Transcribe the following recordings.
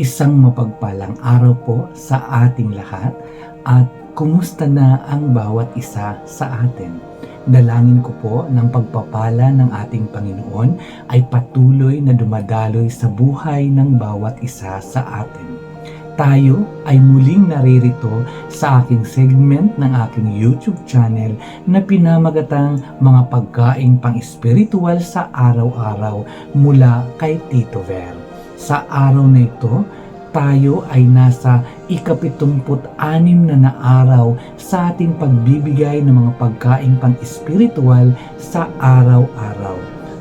Isang mapagpalang araw po sa ating lahat at kumusta na ang bawat isa sa atin. Dalangin ko po ng pagpapala ng ating Panginoon ay patuloy na dumadaloy sa buhay ng bawat isa sa atin. Tayo ay muling naririto sa aking segment ng aking YouTube channel na pinamagatang mga pagkaing pang-espiritual sa araw-araw mula kay Tito Ver. Sa araw na ito, tayo ay nasa ikapitumput-anim na na araw sa ating pagbibigay ng mga pagkaing pang-espiritual sa araw-araw.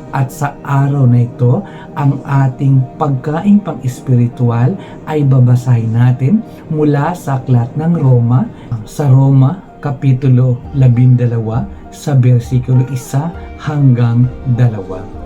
At sa araw na ito, ang ating pagkaing pang-espiritual ay babasahin natin mula sa aklat ng Roma, sa Roma Kapitulo 12, sa versikulo 1 hanggang 2.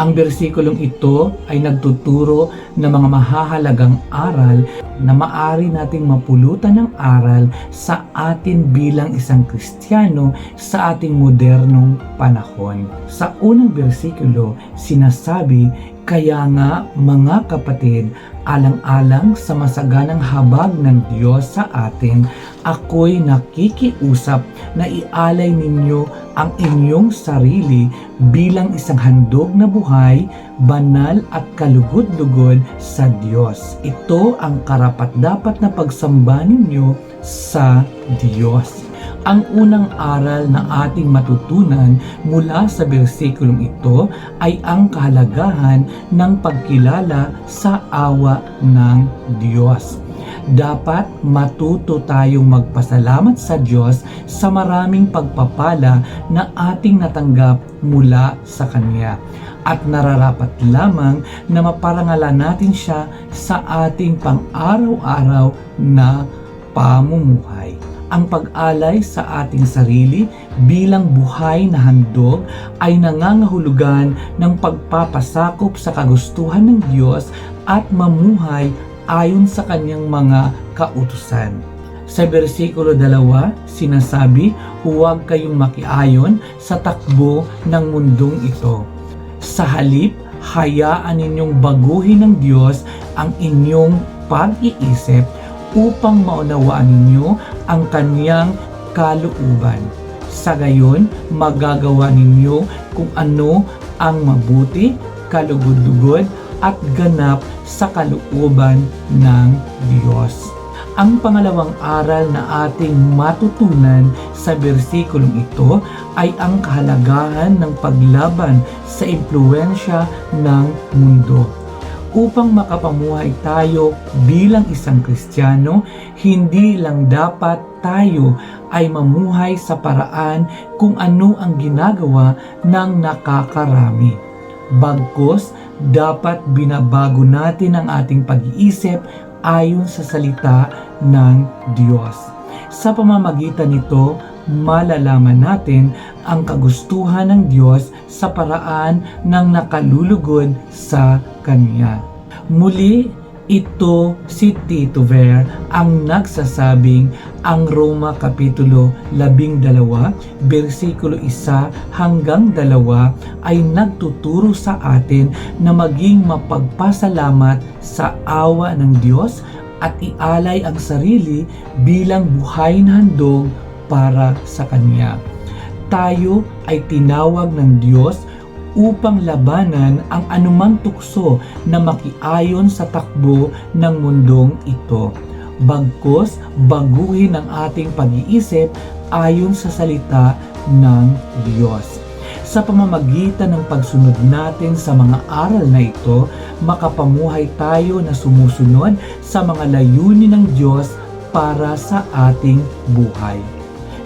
Ang bersikulong ito ay nagtuturo ng mga mahahalagang aral na maari nating mapulutan ng aral sa atin bilang isang Kristiyano sa ating modernong panahon. Sa unang bersikulo, sinasabi, Kaya nga mga kapatid, alang-alang sa masaganang habag ng Diyos sa atin, ako'y nakikiusap na ialay ninyo ang inyong sarili bilang isang handog na buhay, banal at kalugod-lugod sa Diyos. Ito ang karapat-dapat na pagsamba ninyo sa Diyos. Ang unang aral na ating matutunan mula sa bersikulong ito ay ang kahalagahan ng pagkilala sa awa ng Diyos. Dapat matuto tayong magpasalamat sa Diyos sa maraming pagpapala na ating natanggap mula sa Kanya at nararapat lamang na maparangalan natin siya sa ating pang-araw-araw na pamumuhay ang pag-alay sa ating sarili bilang buhay na handog ay nangangahulugan ng pagpapasakop sa kagustuhan ng Diyos at mamuhay ayon sa kanyang mga kautusan. Sa versikulo 2, sinasabi, huwag kayong makiayon sa takbo ng mundong ito. Sa halip, hayaan ninyong baguhin ng Diyos ang inyong pag-iisip upang maunawaan ninyo ang kanyang kalooban. Sa gayon, magagawa ninyo kung ano ang mabuti, kalugod-lugod at ganap sa kalooban ng Diyos. Ang pangalawang aral na ating matutunan sa bersikulong ito ay ang kahalagahan ng paglaban sa impluensya ng mundo upang makapamuhay tayo bilang isang Kristiyano, hindi lang dapat tayo ay mamuhay sa paraan kung ano ang ginagawa ng nakakarami. Bagkos, dapat binabago natin ang ating pag-iisip ayon sa salita ng Diyos. Sa pamamagitan nito, malalaman natin ang kagustuhan ng Diyos sa paraan ng nakalulugod sa Kanya. Muli, ito si Tito Ver ang nagsasabing ang Roma Kapitulo 12, versikulo 1 hanggang 2 ay nagtuturo sa atin na maging mapagpasalamat sa awa ng Diyos at ialay ang sarili bilang buhay na handog para sa Kanya. Tayo ay tinawag ng Diyos upang labanan ang anumang tukso na makiayon sa takbo ng mundong ito. Bagkos, baguhin ang ating pag-iisip ayon sa salita ng Diyos. Sa pamamagitan ng pagsunod natin sa mga aral na ito, makapamuhay tayo na sumusunod sa mga layunin ng Diyos para sa ating buhay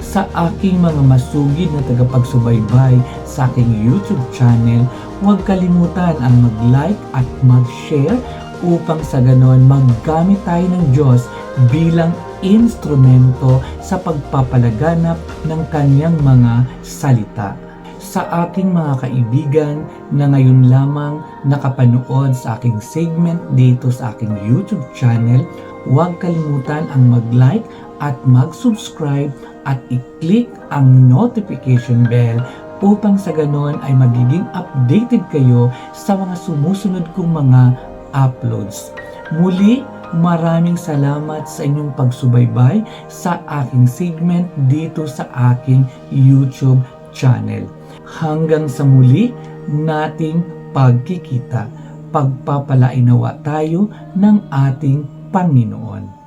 sa aking mga masugid na tagapagsubaybay sa aking YouTube channel, huwag kalimutan ang mag-like at mag-share upang sa ganon maggamit tayo ng Diyos bilang instrumento sa pagpapalaganap ng kanyang mga salita. Sa aking mga kaibigan na ngayon lamang nakapanood sa aking segment dito sa aking YouTube channel, huwag kalimutan ang mag-like at mag-subscribe at i-click ang notification bell upang sa ganon ay magiging updated kayo sa mga sumusunod kong mga uploads. Muli, maraming salamat sa inyong pagsubaybay sa aking segment dito sa aking YouTube channel. Hanggang sa muli nating pagkikita, pagpapalainawa tayo ng ating Panginoon.